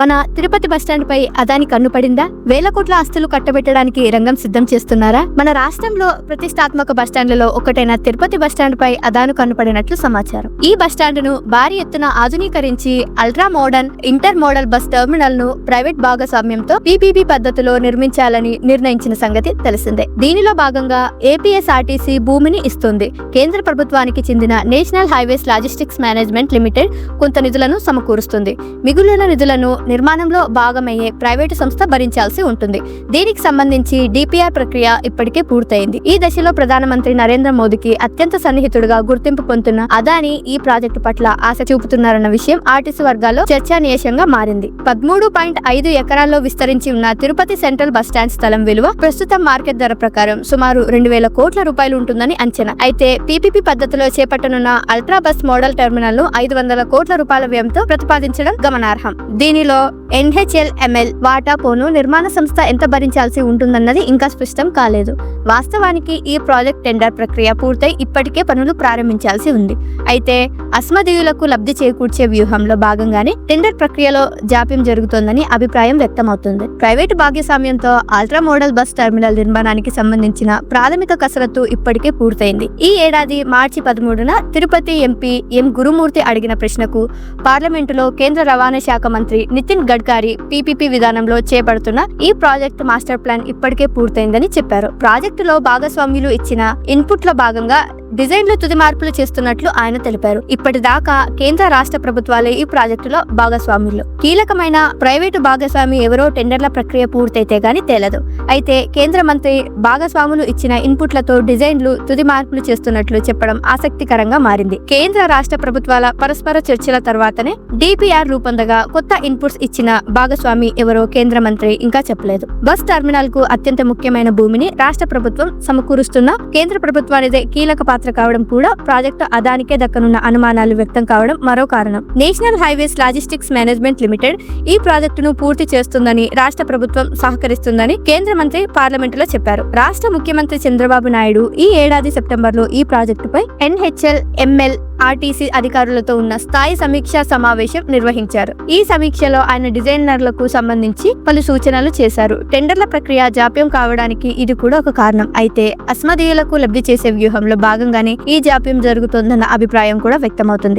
మన తిరుపతి బస్టాండ్ పై అదాని కన్ను పడిందా? వేల కోట్ల ఆస్తులు కట్టబెట్టడానికి రంగం సిద్ధం చేస్తున్నారా? మన రాష్ట్రంలో ప్రతిష్టాత్మక బస్టాండ్లలో ఒకటైన తిరుపతి బస్టాండ్ పై అదాను కన్నుపడినట్లు సమాచారం. ఈ బస్టాండ్ను భారీ ఎత్తున ఆధునీకరించి ultra modern inter model bus టెర్మినల్ను ప్రైవేట్ భాగస్వామ్యంతో పీపీపీ పద్ధతిలో నిర్మించాలని నిర్ణయించిన సంగతి తెలిసిందే. దీనిలో భాగంగా ఏపీఎస్ఆర్టీసీ భూమిని ఇస్తుంది. కేంద్ర ప్రభుత్వానికి చెందిన national highways logistics management limited కొంత నిధులను సమకూరుస్తుంది. మిగులున నిధులను నిర్మాణంలో భాగమయ్యే ప్రైవేటు సంస్థ భరించాల్సి ఉంటుంది. దీనికి సంబంధించి డిపిఆర్ ప్రక్రియ ఇప్పటికే పూర్తయింది. ఈ దశలో ప్రధానమంత్రి నరేంద్ర మోదీకి అత్యంత సన్నిహితుడుగా గుర్తింపు పొందుతున్న అదాని ఈ ప్రాజెక్టు పట్ల ఆశ చూపుతున్నారన్న విషయం ఆర్టీసీ వర్గాల్లో చర్చానీయాంశంగా మారింది. పదమూడు పాయింట్ ఐదు ఎకరాల్లో విస్తరించి ఉన్న తిరుపతి సెంట్రల్ బస్ స్టాండ్ స్థలం విలువ ప్రస్తుతం మార్కెట్ ధర ప్రకారం సుమారు రెండు వేల కోట్ల రూపాయలు ఉంటుందని అంచనా. అయితే పీపీపీ పద్ధతిలో చేపట్టనున్న అల్ట్రా బస్ మోడల్ టెర్మినల్ను ఐదు వందల కోట్ల రూపాయల వ్యయంతో ప్రతిపాదించడం గమనార్హం. దీనిలో ఎన్హెచ్ఎల్ ఎంఎల్ వాటా పోను నిర్మాణ సంస్థ ఎంత భరించాల్సి ఉంటుందన్నది ఇంకా స్పష్టం కాలేదు. వాస్తవానికి ఈ ప్రాజెక్ట్ టెండర్ ప్రక్రియ పూర్తయి ఇప్పటికే పనులు ప్రారంభించాల్సి ఉంది. అయితే అస్మదీయులకు లబ్ధి చేకూర్చే వ్యూహంలో భాగంగానే టెండర్ ప్రక్రియలో జాప్యం జరుగుతోందని అభిప్రాయం వ్యక్తమవుతుంది. ప్రైవేటు భాగస్వామ్యంతో అల్ట్రా మోడల్ బస్ టెర్మినల్ నిర్మాణానికి సంబంధించిన ప్రాథమిక కసరత్తు ఇప్పటికే పూర్తయింది. ఈ ఏడాది మార్చి పదమూడున తిరుపతి ఎంపీ ఎం గురుమూర్తి అడిగిన ప్రశ్నకు పార్లమెంటులో కేంద్ర రవాణా శాఖ మంత్రి నితిన్ గడ్కరీ పీపీపీ విధానంలో చేపడుతున్న ఈ ప్రాజెక్ట్ మాస్టర్ ప్లాన్ ఇప్పటికే పూర్తయిందని చెప్పారు. ప్రాజెక్టులో భాగస్వామ్యులు ఇచ్చిన ఇన్పుట్ల భాగంగా డిజైన్లు తుది మార్పులు చేస్తున్నట్లు ఆయన తెలిపారు. ఇప్పటిదాకా కేంద్ర రాష్ట్ర ప్రభుత్వాలే ఈ ప్రాజెక్టులో భాగస్వాములు. కీలకమైన ప్రైవేటు భాగస్వామి ఎవరో టెండర్ల ప్రక్రియ పూర్తయితే గాని తేలదు. అయితే కేంద్ర మంత్రి భాగస్వాములు ఇచ్చిన ఇన్పుట్లతో డిజైన్లు తుది మార్పులు చేస్తున్నట్లు చెప్పడం ఆసక్తికరంగా మారింది. కేంద్ర రాష్ట్ర ప్రభుత్వాల పరస్పర చర్చల తర్వాతనే డిపిఆర్ రూపొందగా కొత్త ఇన్పుట్స్ ఇచ్చిన భాగస్వామి ఎవరో కేంద్ర మంత్రి ఇంకా చెప్పలేదు. బస్ టెర్మినల్కు అత్యంత ముఖ్యమైన భూమిని రాష్ట్ర ప్రభుత్వం సమకూరుస్తున్న కేంద్ర ప్రభుత్వానిదే కీలక పాత్ర పాత్ర కావడం కూడా ప్రాజెక్టు అదానికే దక్కనున్న అనుమానాలు వ్యక్తం కావడం మరో కారణం. National highways logistics management limited ఈ ప్రాజెక్టును పూర్తి చేస్తుందని రాష్ట్ర ప్రభుత్వం సహకరిస్తుందని కేంద్ర మంత్రి పార్లమెంటులో చెప్పారు. రాష్ట్ర ముఖ్యమంత్రి చంద్రబాబు నాయుడు ఈ ఏడాది సెప్టెంబర్లో ఈ ప్రాజెక్టుపై ఎన్హెచ్ఎల్ ఎంఎల్ ఆర్టీసీ అధికారులతో ఉన్న స్థాయి సమీక్ష సమావేశం నిర్వహించారు. ఈ సమీక్షలో ఆయన డిజైనర్లకు సంబంధించి పలు సూచనలు చేశారు. టెండర్ల ప్రక్రియ జాప్యం కావడానికి ఇది కూడా ఒక కారణం. అయితే అస్మదీయులకు లబ్ధి చేసే వ్యూహంలో భాగంగానే ఈ జాప్యం జరుగుతోందన్న అభిప్రాయం కూడా వ్యక్తమవుతుంది.